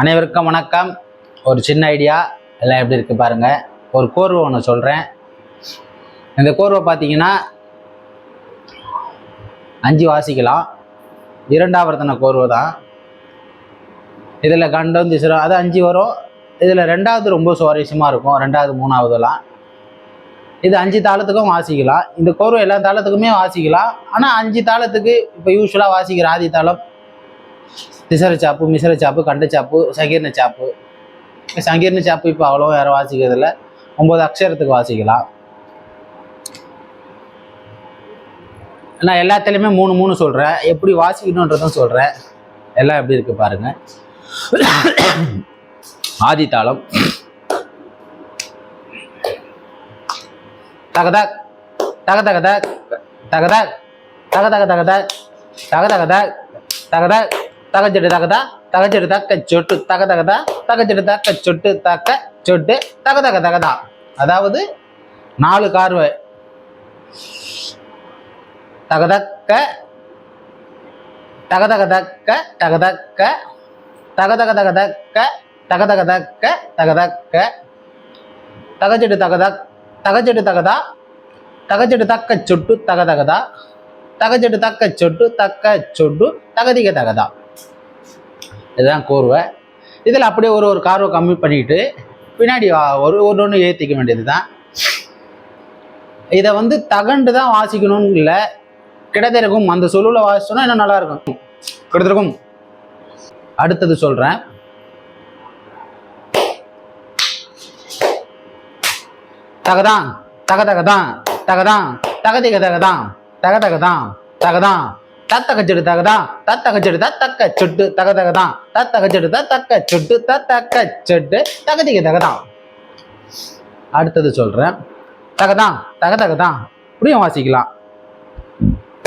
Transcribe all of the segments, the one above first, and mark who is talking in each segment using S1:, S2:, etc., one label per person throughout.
S1: அனைவருக்கும் வணக்கம். ஒரு சின்ன ஐடியா எல்லாம் எப்படி இருக்கு பாருங்க. ஒரு கோர்வை ஒன்று சொல்கிறேன் இந்த கோர்வை பார்த்தீங்கன்னா அஞ்சு வாசிக்கலாம். இரண்டாவர்த்தன கோர்வை தான். இதில் கண்டம் திசிரம் அது அஞ்சு வரும். இதில் ரெண்டாவது ரொம்ப சுவாரஸ்யமாக இருக்கும். ரெண்டாவது மூணாவதுலாம். இது அஞ்சு தாளத்துக்கும் வாசிக்கலாம். இந்த கோர்வை எல்லா தாளத்துக்குமே வாசிக்கலாம். ஆனால் அஞ்சு தாளத்துக்கு இப்போ யூஸ்வலாக வாசிக்கிற ஆதி தாளம் திசர சாப்பு மிசர சாப்பு கண்ட சாப்பு சங்கீர்ண சாப்பு சங்கீர்ண சாப்பு இப்போ அவ்வளோ யாரும் வாசிக்கிறதில்ல ஒம்பது அக்ஷரத்துக்கு வாசிக்கலாம் நான் எல்லாத்துலேயுமே மூணு மூணு சொல்கிறேன் எப்படி வாசிக்கணுன்றதும் சொல்கிறேன் எல்லாம் எப்படி இருக்கு பாருங்க ஆதித்தாளம் தகதாக் தகதக் தக தகதக் தகதக் தக தக தகதக் தக தகதக் தகதக் தகச்செடு தகதா தகச்செடு தக்க சொட்டு தக தகதா தகச்செடு தக்க சொட்டு தக்க சொட்டு தக தக தகதா அதாவது நாலு கார்வை. தகதக்க தகதகதக்க தகதக்க தகதகதகதக்க தகதகதக்க தகதக்க. தகச்செடு தகதக் தகச்செடு தகதா தகச்செடு தக்க சொட்டு தகதகதா. தகச்செடு தக்க சொட்டு தக்க சொட்டு தகதிக தகதா இதுதான் கோர்வை. இதில் அப்படியே ஒரு ஒரு கார்வை கம்மி பண்ணிக்கிட்டு பின்னாடி ஒரு ஒன்று ஒன்று ஏற்றிக்க வேண்டியது தான் இதை வந்து தகண்டு தான் வாசிக்கணும்னு இல்லை. கிடைத்திருக்கும் அந்த சொல்லுல வாசிச்சோன்னா இன்னும் நல்லா இருக்கும். அடுத்தது சொல்கிறேன் தகதான் தக தகதான் தகதான் தகதிக தகதான் தக தகதான் தகதான். தத்தகச்செடு தகதான் தத்தகச்செடு தக்க சொட்டு தக தகதான் தத்தகச்செடு தக்க சொட்டு தக்க சொட்டு தகதிக தகதான் அடுத்தது சொல்றேன். தகதான் தக தகதான் இப்படியும் வாசிக்கலாம்.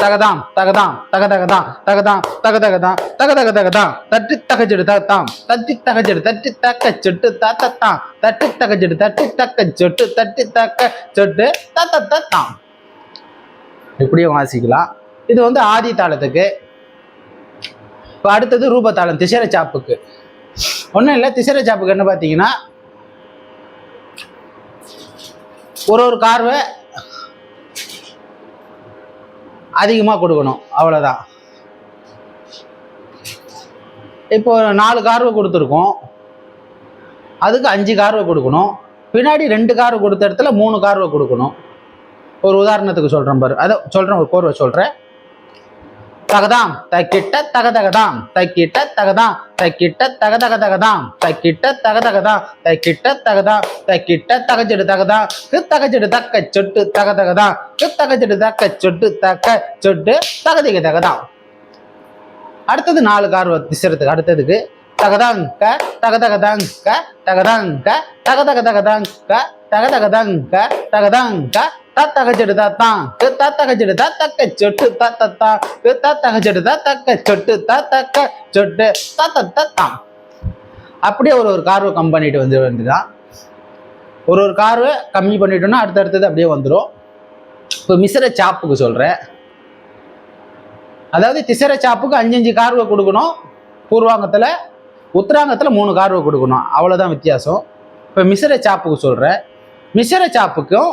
S1: தகதாம் தகதாம் தக தகதாம் தகதாம் தக தகதாம் தக தக தகதாம் தட்டி தகச்செடு தகத்தாம். தட்டி தகச்செடு தட்டி தக்க சொட்டு தத்தத்தாம். தட்டி தகச்செடு தட்டி தக்க சொட்டு தட்டி தக்க சொட்டு தத்த தத்தாம் இப்படியும் வாசிக்கலாம். இது வந்து ஆதி தாளத்துக்கு. இப்போ அடுத்தது ரூபத்தாளம் திசர சாப்புக்கு. ஒன்றும் இல்லை திசர சாப்புக்கு என்ன பார்த்தீங்கன்னா ஒரு ஒரு கார்வை அதிகமாக கொடுக்கணும் அவ்வளோதான் இப்போ நாலு கார்வை கொடுத்துருக்கோம். அதுக்கு அஞ்சு கார்வை கொடுக்கணும். பின்னாடி ரெண்டு கார்வை கொடுத்த இடத்துல மூணு கார்வை கொடுக்கணும். ஒரு உதாரணத்துக்கு சொல்கிறேன் பாரு. அதை சொல்கிறேன் ஒரு கோர்வை சொல்கிறேன் தகதாம் தக்கிட்ட தகதகதாம் தக்கிட்ட தகதாம் தக்கிட்ட தகதகதகதாம் தக்கிட்ட தகதகதாம் தக்கிட்ட தகதாம் தக்கிட்ட தகஜடு தகதாம் தகஜடு தக்க சொட்டு தகதகதாம் தகஜடு தக்க சொட்டு தக்க சொட்டு தகதிக தகதாம் அடுத்தது நாலு கார் திசறதுக்கு அடுத்ததுக்கு தகதாங்க தகதகதாங்க தகதாங்க தகதகதகதாங்க தகதகதாங்க தகதாங்க தத்தகச்செடு தத்தான் தத்தகச்செடு தக்க சொட்டு தத்தத்தா தத்தகச்செடு தக்க சொட்டு தக்க சொட்டு தத்த தத்தாம் அப்படியே ஒரு ஒரு கார்வை கம் பண்ணிட்டு வந்து வந்துதான் ஒரு ஒரு கார்வை கம்மி பண்ணிட்டோம்னா அடுத்தடுத்தது அப்படியே வந்துடும் இப்போ மிசிற சாப்புக்கு சொல்கிறேன் அதாவது திசர சாப்புக்கு அஞ்சு அஞ்சு கார்வை கொடுக்கணும். பூர்வாங்கத்தில் உத்தராங்கத்தில் மூணு கார்வை கொடுக்கணும். அவ்வளோதான் வித்தியாசம். இப்போ மிசிற சாப்புக்கு சொல்கிறேன் மிசிற சாப்புக்கும்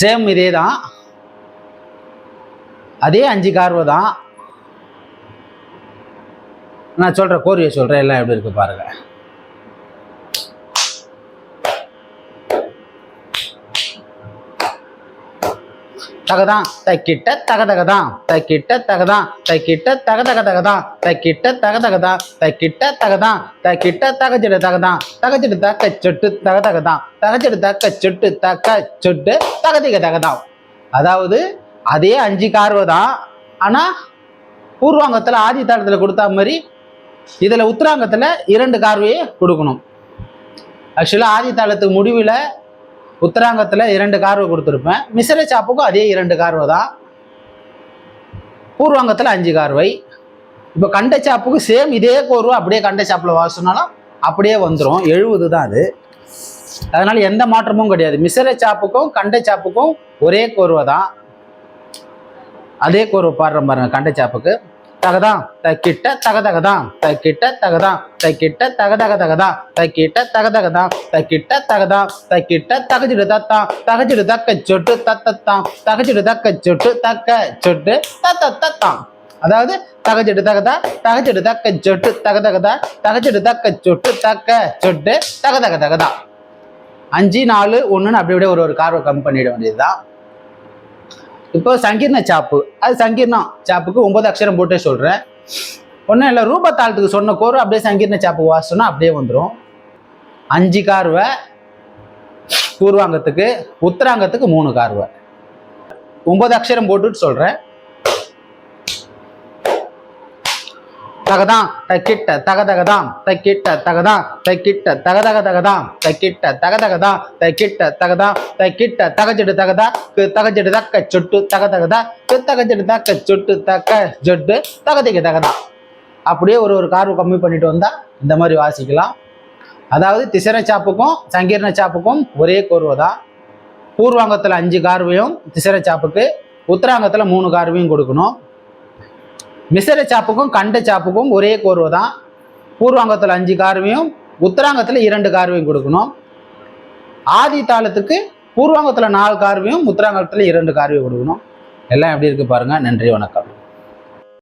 S1: சேம் இதே தான் அதே அஞ்சு கார்வை தான். நான் சொல்கிற கோரியை சொல்கிறேன் எல்லாம் எப்படி இருக்கு பாருங்க. தகதான் தைக்கிட்ட தகதகதான் தக்கிட்ட தகதான் தக்கிட்ட தகதக தகதான் தைக்கிட்ட தகதகதான் தைக்கிட்ட தகதான் தக்கிட்ட தகச்சிடு தகதான் தகச்சிடு தக்க சொட்டு தகதகதான் தகச்சிடு தக்க சொட்டு தக்க சொட்டு தகதிக தகதான். அதாவது அதே அஞ்சு கார்வை தான் ஆனால் பூர்வாங்கத்தில் ஆதி தாளத்தில் கொடுத்தா மாதிரி இதில் உத்தராங்கத்தில் இரண்டு கார்வையே கொடுக்கணும். ஆக்சுவலாக ஆதி தாளத்துக்கு முடிவில் உத்தராங்கத்தில் இரண்டு கார்வை கொடுத்துருப்பேன். மிசிற சாப்புக்கும் அதே இரண்டு கார்வை தான். பூர்வாங்கத்தில் அஞ்சு கார்வை. இப்போ கண்ட சாப்புக்கு சேம் இதே கோர்வை அப்படியே கண்ட சாப்பில் வாசினாலும் அப்படியே வந்துடும் எழுபது தான் அது. அதனால் எந்த மாற்றமும் கிடையாது. மிசிற சாப்புக்கும் கண்ட சாப்புக்கும் ஒரே கோர்வை தான். அதே கோர்வை பாடுற பாருங்க கண்ட சாப்புக்கு. தகதான் தக்கிட்ட தகதகதான் தக்கிட்ட தகதான் தக்கிட்ட தகதகதகதான் தக்கிட்ட தகதகதான் தக்கிட்ட தகதான் தக்கிட்ட தகஜிடு தத்தான் தகஜிடு தக்க சொட்டு தத்தத்தான் தகஜிடு தக்க சொட்டு தக்க சொட்டு தத்த தத்தான் அதாவது தகஜிடு தகதா தகஜிடு தக்க சொட்டு தகதகதா தகச்சிட்டு தக்க சொட்டு தக்க சொட்டு தகதக தகதா அஞ்சு நாலு ஒன்றுன்னு அப்படி அப்படியே ஒரு ஒரு கார்வை கம் பண்ணிட வேண்டியதுதான் இப்போ சங்கீர்ண சாப்பு. அது சங்கீர்ணம். சாப்புக்கு ஒன்பது அக்ஷரம் போட்டே சொல்கிறேன் ஒன்றும் இல்லை ரூபத்தாளத்துக்கு சொன்ன கோரு அப்படியே சங்கீர்ண சாப்பு வாசனா அப்படியே வந்துடும் அஞ்சு கார்வை பூர்வாங்கத்துக்கு உத்தராங்கத்துக்கு மூணு கார்வை. ஒன்பது அக்ஷரம் போட்டுட்டு சொல்கிறேன் தகதான் தக்கிட்ட தகதகதாம் தக்கிட்ட தகதான் தக்கிட்ட தகதக தகதாம் தக்கிட்ட தகதகதாம் தக்கிட்ட தகதாம் தக்கிட்ட தகஜடு தகதா கு தகஜடு தக்க சொட்டு தகதகதா கு தகஜடு தக்க சொட்டு தக்க ஜொட்டு தகதிக தகதா. அப்படியே ஒரு ஒரு கார்வு கம்மி பண்ணிட்டு வந்தா இந்த மாதிரி வாசிக்கலாம். அதாவது திசர சாப்புக்கும் சங்கீர்ண சாப்புக்கும் ஒரே கோர்வை தான். பூர்வாங்கத்தில் அஞ்சு கார்வையும் திசர சாப்புக்கு உத்தராங்கத்தில் மூணு கார்வையும் கொடுக்கணும். மிசர சாப்புக்கும் கண்ட சாப்புக்கும் ஒரே கோர்வை தான். பூர்வாங்கத்தில் அஞ்சு கார்வையும் உத்தராங்கத்தில் இரண்டு கார்வையும் கொடுக்கணும். ஆதி தாளத்துக்கு பூர்வாங்கத்தில் நாலு கார்வையும் உத்தராங்கத்தில் இரண்டு கார்வையும் கொடுக்கணும். எல்லாம் எப்படி இருக்குது பாருங்கள் நன்றி வணக்கம்.